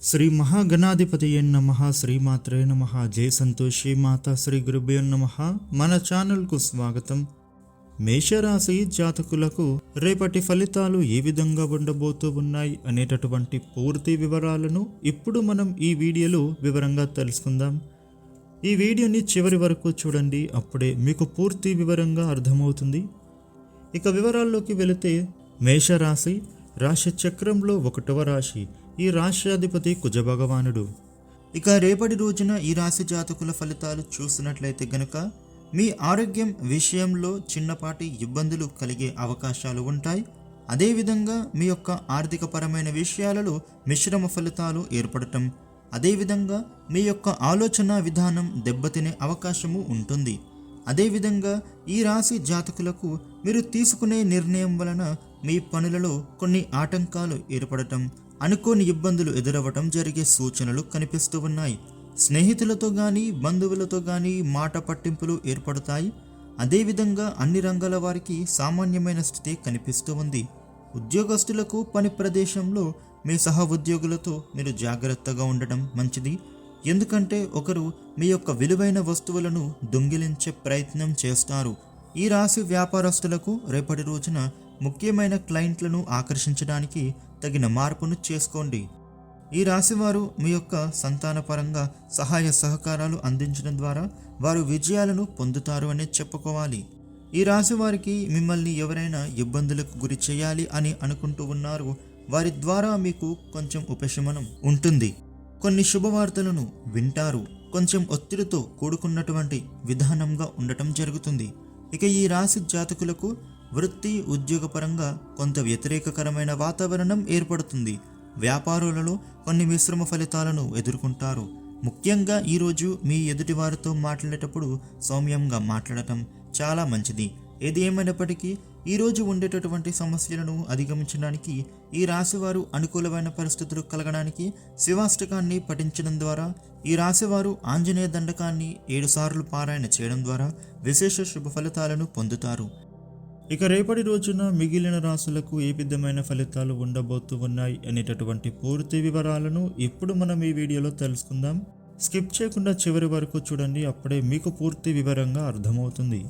శ్రీ మహాగణాధిపతి నమ శ్రీమాత్రే నమ జయ సంతోషి మాత శ్రీ గురుభ్యో నమ. మన ఛానల్కు స్వాగతం. మేషరాశి జాతకులకు రేపటి ఫలితాలు ఏ విధంగా ఉండబోతూ ఉన్నాయి అనేటటువంటి పూర్తి వివరాలను ఇప్పుడు మనం ఈ వీడియోలో వివరంగా తెలుసుకుందాం. ఈ వీడియోని చివరి వరకు చూడండి అప్పుడే మీకు పూర్తి వివరంగా అర్థమవుతుంది. ఇక వివరాల్లోకి వెళితే మేషరాశి రాశి చక్రంలో ఒకటవ రాశి ఈ రాష్ట్రాధిపతి కుజభగవానుడు. ఇక రేపటి రోజున ఈ రాశి జాతకుల ఫలితాలు చూసినట్లయితే గనుక మీ ఆరోగ్యం విషయంలో చిన్నపాటి ఇబ్బందులు కలిగే అవకాశాలు ఉంటాయి. అదేవిధంగా మీ యొక్క ఆర్థికపరమైన విషయాలలో మిశ్రమ ఫలితాలు ఏర్పడటం అదేవిధంగా మీ యొక్క ఆలోచన విధానం దెబ్బతినే అవకాశము ఉంటుంది. అదేవిధంగా ఈ రాశి జాతకులకు మీరు తీసుకునే నిర్ణయం వలన మీ పనులలో కొన్ని ఆటంకాలు ఏర్పడటం అనుకోని ఇబ్బందులు ఎదురవ్వటం జరిగే సూచనలు కనిపిస్తూ ఉన్నాయి. స్నేహితులతో కానీ బంధువులతో కానీ మాట పట్టింపులు ఏర్పడతాయి. అదేవిధంగా అన్ని రంగాల వారికి సామాన్యమైన స్థితి కనిపిస్తూ ఉంది. ఉద్యోగస్తులకు పని ప్రదేశంలో మీ సహ ఉద్యోగులతో మీరు జాగ్రత్తగా ఉండటం మంచిది. ఎందుకంటే ఒకరు మీ యొక్క విలువైన వస్తువులను దొంగిలించే ప్రయత్నం చేస్తారు. ఈ రాశి వ్యాపారస్తులకు రేపటి రోజున ముఖ్యమైన క్లయింట్లను ఆకర్షించడానికి తగిన మార్పును చేసుకోండి. ఈ రాశివారు మీ యొక్క సంతానపరంగా సహాయ సహకారాలు అందించడం ద్వారా వారు విజయాలను పొందుతారు అనే చెప్పుకోవాలి. ఈ రాశి వారికి మిమ్మల్ని ఎవరైనా ఇబ్బందులకు గురి చేయాలి అని అనుకుంటూ ఉన్నారు. వారి ద్వారా మీకు కొంచెం ఉపశమనం ఉంటుంది. కొన్ని శుభవార్తలను వింటారు. కొంచెం ఒత్తిడితో కూడుకున్నటువంటి విధానంగా ఉండటం జరుగుతుంది. ఇక ఈ రాశి జాతకులకు వృత్తి ఉద్యోగపరంగా కొంత వ్యతిరేకకరమైన వాతావరణం ఏర్పడుతుంది. వ్యాపారులలో కొన్ని మిశ్రమ ఫలితాలను ఎదుర్కొంటారు. ముఖ్యంగా ఈరోజు మీ ఎదుటివారితో మాట్లాడేటప్పుడు సౌమ్యంగా మాట్లాడటం చాలా మంచిది. ఏది ఏమైనప్పటికీ ఈరోజు ఉండేటటువంటి సమస్యలను అధిగమించడానికి ఈ రాశివారు అనుకూలమైన పరిస్థితులు కలగడానికి శివాష్టకాన్ని పఠించడం ద్వారా ఈ రాశివారు ఆంజనేయ దండకాన్ని ఏడుసార్లు పారాయణ చేయడం ద్వారా విశేష శుభ ఫలితాలను పొందుతారు. ఇక రేపటి రోజున మిగిలిన రాశులకు ఏ విధమైన ఫలితాలు ఉండబోతూ ఉన్నాయి అనేటటువంటి పూర్తి వివరాలను ఇప్పుడు మనం ఈ వీడియోలో తెలుసుకుందాం. స్కిప్ చేయకుండా చివరి వరకు చూడండి అప్పుడే మీకు పూర్తి వివరంగా అర్థమవుతుంది.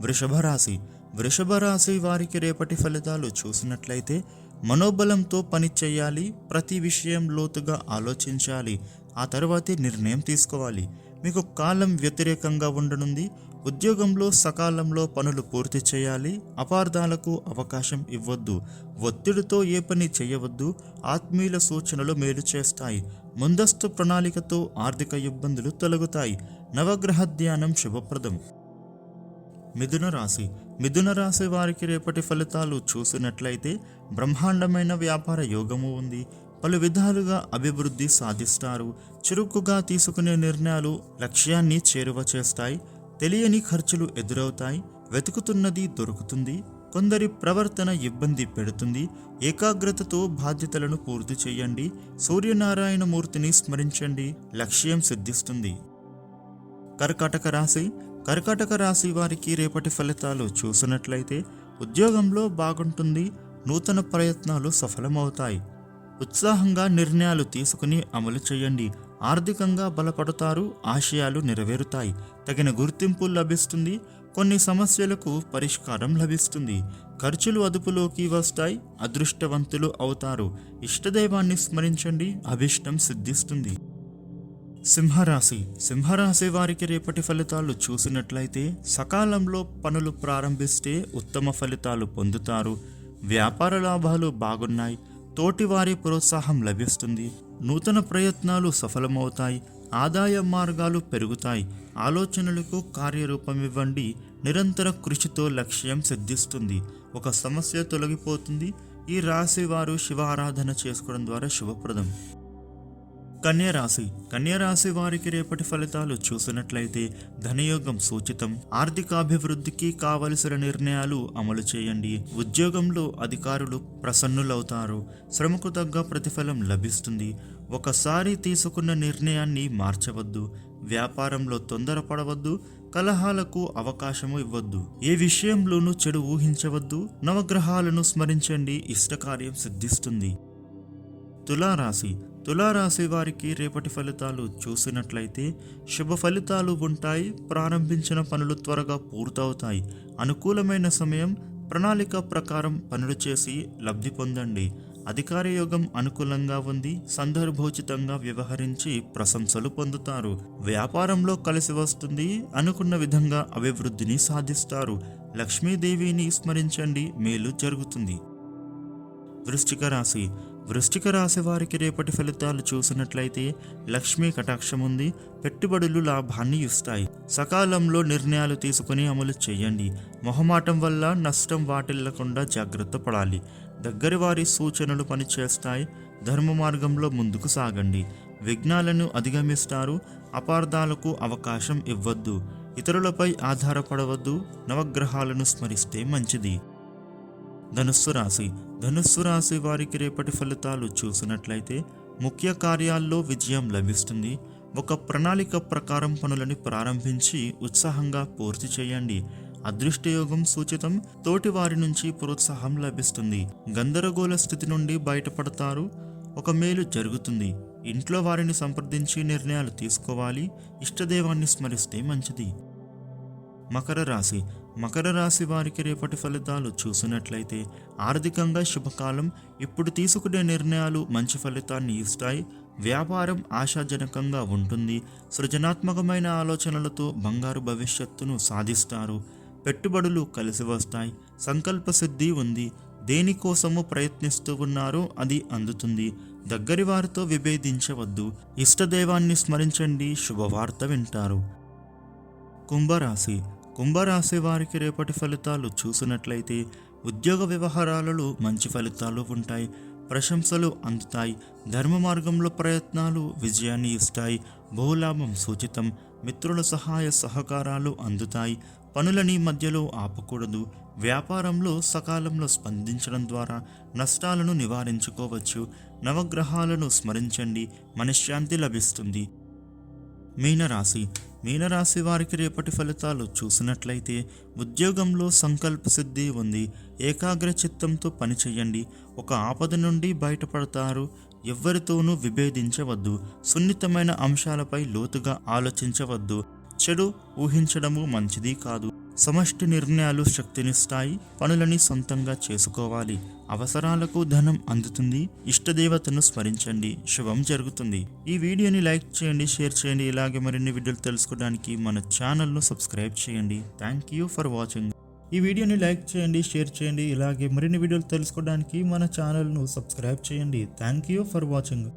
వృషభ రాశి. వృషభ రాశి వారికి రేపటి ఫలితాలు చూసినట్లయితే మనోబలంతో పని చేయాలి ప్రతి విషయం లోతుగా ఆలోచించాలి ఆ తర్వాతే నిర్ణయం తీసుకోవాలి. మీకు కాలం వ్యతిరేకంగా ఉండనుంది ఉద్యోగంలో సకాలంలో పనులు పూర్తి చేయాలి అపార్థాలకు అవకాశం ఇవ్వద్దు ఒత్తిడితో ఏ పని చేయవద్దు ఆత్మీయుల సూచనలు మేలు చేస్తాయి ముందస్తు ప్రణాళికతో ఆర్థిక ఇబ్బందులు తొలగుతాయి. నవగ్రహ ధ్యానం శుభప్రదం. మిథున రాశి. మిథున రాశి వారికి రేపటి ఫలితాలు చూసినట్లయితే బ్రహ్మాండమైన వ్యాపార యోగము ఉంది. పలు విధాలుగా అభివృద్ధి సాధిస్తారు. చురుకుగా తీసుకునే నిర్ణయాలు లక్ష్యాన్ని చేరువ చేస్తాయి. తెలియని ఖర్చులు ఎదురవుతాయి వెతుకుతున్నది దొరుకుతుంది కొందరి ప్రవర్తన ఇబ్బంది పెడుతుంది. ఏకాగ్రతతో బాధ్యతలను పూర్తి చేయండి. సూర్యనారాయణ మూర్తిని స్మరించండి. లక్ష్యం సిద్ధిస్తుంది. కర్కాటక రాశి. కర్కాటక రాశి వారికి రేపటి ఫలితాలు చూసినట్లయితే ఉద్యోగంలో బాగుంటుంది. నూతన ప్రయత్నాలు సఫలమవుతాయి. ఉత్సాహంగా నిర్ణయాలు తీసుకుని అమలు చేయండి. ఆర్థికంగా బలపడతారు ఆశయాలు నెరవేరుతాయి. తగిన గుర్తింపు లభిస్తుంది కొన్ని సమస్యలకు పరిష్కారం లభిస్తుంది. ఖర్చులు అదుపులోకి వస్తాయి అదృష్టవంతులు అవుతారు. ఇష్టదైవాన్ని స్మరించండి అభిష్టం సిద్ధిస్తుంది. సింహరాశి. సింహరాశి వారికి రేపటి ఫలితాలు చూసినట్లయితే సకాలంలో పనులు ప్రారంభిస్తే ఉత్తమ ఫలితాలు పొందుతారు. వ్యాపార లాభాలు బాగున్నాయి తోటివారి ప్రోత్సాహం లభిస్తుంది. నూతన ప్రయత్నాలు సఫలమవుతాయి ఆదాయ మార్గాలు పెరుగుతాయి. ఆలోచనలకు కార్యరూపమివ్వండి నిరంతర కృషితో లక్ష్యం సిద్ధిస్తుంది. ఒక సమస్య తొలగిపోతుంది. ఈ రాశి వారు శివ ఆరాధన చేసుకోవడం ద్వారా శుభప్రదం. కన్యరాశి. కన్యరాశి వారికి రేపటి ఫలితాలు చూసినట్లయితే ధనయోగం సూచితం. ఆర్థికాభివృద్ధికి కావలసిన నిర్ణయాలు అమలు చేయండి. ఉద్యోగంలో అధికారులు ప్రసన్నులవుతారు. శ్రమకు తగ్గ ప్రతిఫలం లభిస్తుంది. ఒకసారి తీసుకున్న నిర్ణయాన్ని మార్చవద్దు. వ్యాపారంలో తొందరపడవద్దు. కలహాలకు అవకాశము ఇవ్వద్దు. ఏ విషయంలోనూ చెడు ఊహించవద్దు. నవగ్రహాలను స్మరించండి. ఇష్టకార్యం సిద్ధిస్తుంది. తులారాశి. తులారాశి వారికి రేపటి ఫలితాలు చూసినట్లయితే శుభ ఫలితాలు ఉంటాయి. ప్రారంభించిన పనులు త్వరగా పూర్తవుతాయి. అనుకూలమైన సమయం ప్రణాళిక ప్రకారం పనులు చేసి లబ్ధి పొందండి. అధికార యోగం అనుకూలంగా ఉంది. సందర్భోచితంగా వ్యవహరించి ప్రశంసలు పొందుతారు. వ్యాపారంలో కలిసి వస్తుంది అనుకున్న విధంగా అభివృద్ధిని సాధిస్తారు. లక్ష్మీదేవిని స్మరించండి. మేలు జరుగుతుంది. వృశ్చిక రాశి వృష్టిక రాశి వారికి రేపటి ఫలితాలు చూసినట్లయితే లక్ష్మీ కటాక్షం ఉంది. పెట్టుబడులు లాభాన్ని ఇస్తాయి. సకాలంలో నిర్ణయాలు తీసుకుని అమలు చేయండి. మొహమాటం వల్ల నష్టం వాటిల్లకుండా జాగ్రత్త పడాలి. దగ్గరి వారి సూచనలు పనిచేస్తాయి. ధర్మ మార్గంలో ముందుకు సాగండి. విఘ్నాలను అధిగమిస్తారు. అపార్థాలకు అవకాశం ఇవ్వద్దు. ఇతరులపై ఆధారపడవద్దు. నవగ్రహాలను స్మరిస్తే మంచిది. ధనుస్సు రాశి. ధనుస్సు రాశి వారికి రేపటి ఫలితాలు చూసినట్లయితే ముఖ్య కార్యాల్లో విజయం లభిస్తుంది. ఒక ప్రణాళిక ప్రకారం పనులని ప్రారంభించి ఉత్సాహంగా పూర్తి చేయండి. అదృష్టయోగం సూచితం. తోటి వారి నుంచి ప్రోత్సాహం లభిస్తుంది. గందరగోళ స్థితి నుండి బయటపడతారు. ఒక మేలు జరుగుతుంది. ఇంట్లో వారిని సంప్రదించి నిర్ణయాలు తీసుకోవాలి. ఇష్టదేవాన్ని స్మరిస్తే మంచిది. మకర రాశి. మకర రాశి వారికి రేపటి ఫలితాలు చూసినట్లయితే ఆర్థికంగా శుభకాలం ఇప్పుడు తీసుకునే నిర్ణయాలు మంచి ఫలితాన్ని ఇస్తాయి. వ్యాపారం ఆశాజనకంగా ఉంటుంది. సృజనాత్మకమైన ఆలోచనలతో బంగారు భవిష్యత్తును సాధిస్తారు. పెట్టుబడులు కలిసి వస్తాయి. సంకల్ప సిద్ధి ఉంది. దేనికోసము ప్రయత్నిస్తూ ఉన్నారో అది అందుతుంది. దగ్గరి వారితో విభేదించవద్దు. ఇష్టదైవాన్ని స్మరించండి. శుభవార్త వింటారు. కుంభరాశి కుంభరాశి వారికి రేపటి ఫలితాలు చూసినట్లయితే ఉద్యోగ వ్యవహారాలలో మంచి ఫలితాలు ఉంటాయి ప్రశంసలు అందుతాయి ధర్మ మార్గంలో ప్రయత్నాలు విజయాన్ని ఇస్తాయి బహులాభం సూచితం మిత్రుల సహాయ సహకారాలు అందుతాయి పనులని మధ్యలో ఆపకూడదు వ్యాపారంలో సకాలంలో స్పందించడం ద్వారా నష్టాలను నివారించుకోవచ్చు నవగ్రహాలను స్మరించండి మనశ్శాంతి లభిస్తుంది. మీనరాశి. మీనరాశి వారికి రేపటి ఫలితాలు చూసినట్లయితే ఉద్యోగంలో సంకల్ప సిద్ధి ఉంది. ఏకాగ్ర చిత్తంతో పనిచేయండి ఒక ఆపద నుండి బయటపడతారు. ఎవ్వరితోనూ విభేదించవద్దు. సున్నితమైన అంశాలపై లోతుగా ఆలోచించవద్దు. చెడు ఊహించడము మంచిది కాదు. సమష్టి నిర్ణయాలు శక్తినిస్తాయి పనులని సొంతంగా చేసుకోవాలి. అవసరాలకు ధనం అందుతుంది ఇష్టదేవతను స్మరించండి. శుభం జరుగుతుంది. ఈ వీడియోని లైక్ చేయండి షేర్ చేయండి. ఇలాగే మరిన్ని వీడియోలు తెలుసుకోవడానికి మన ఛానల్ను సబ్స్క్రైబ్ చేయండి. Thank you for watching. ఈ వీడియోని లైక్ చేయండి షేర్ చేయండి. ఇలాగే మరిన్ని వీడియోలు తెలుసుకోవడానికి మన ఛానల్ను సబ్స్క్రైబ్ చేయండి. Thank you for watching.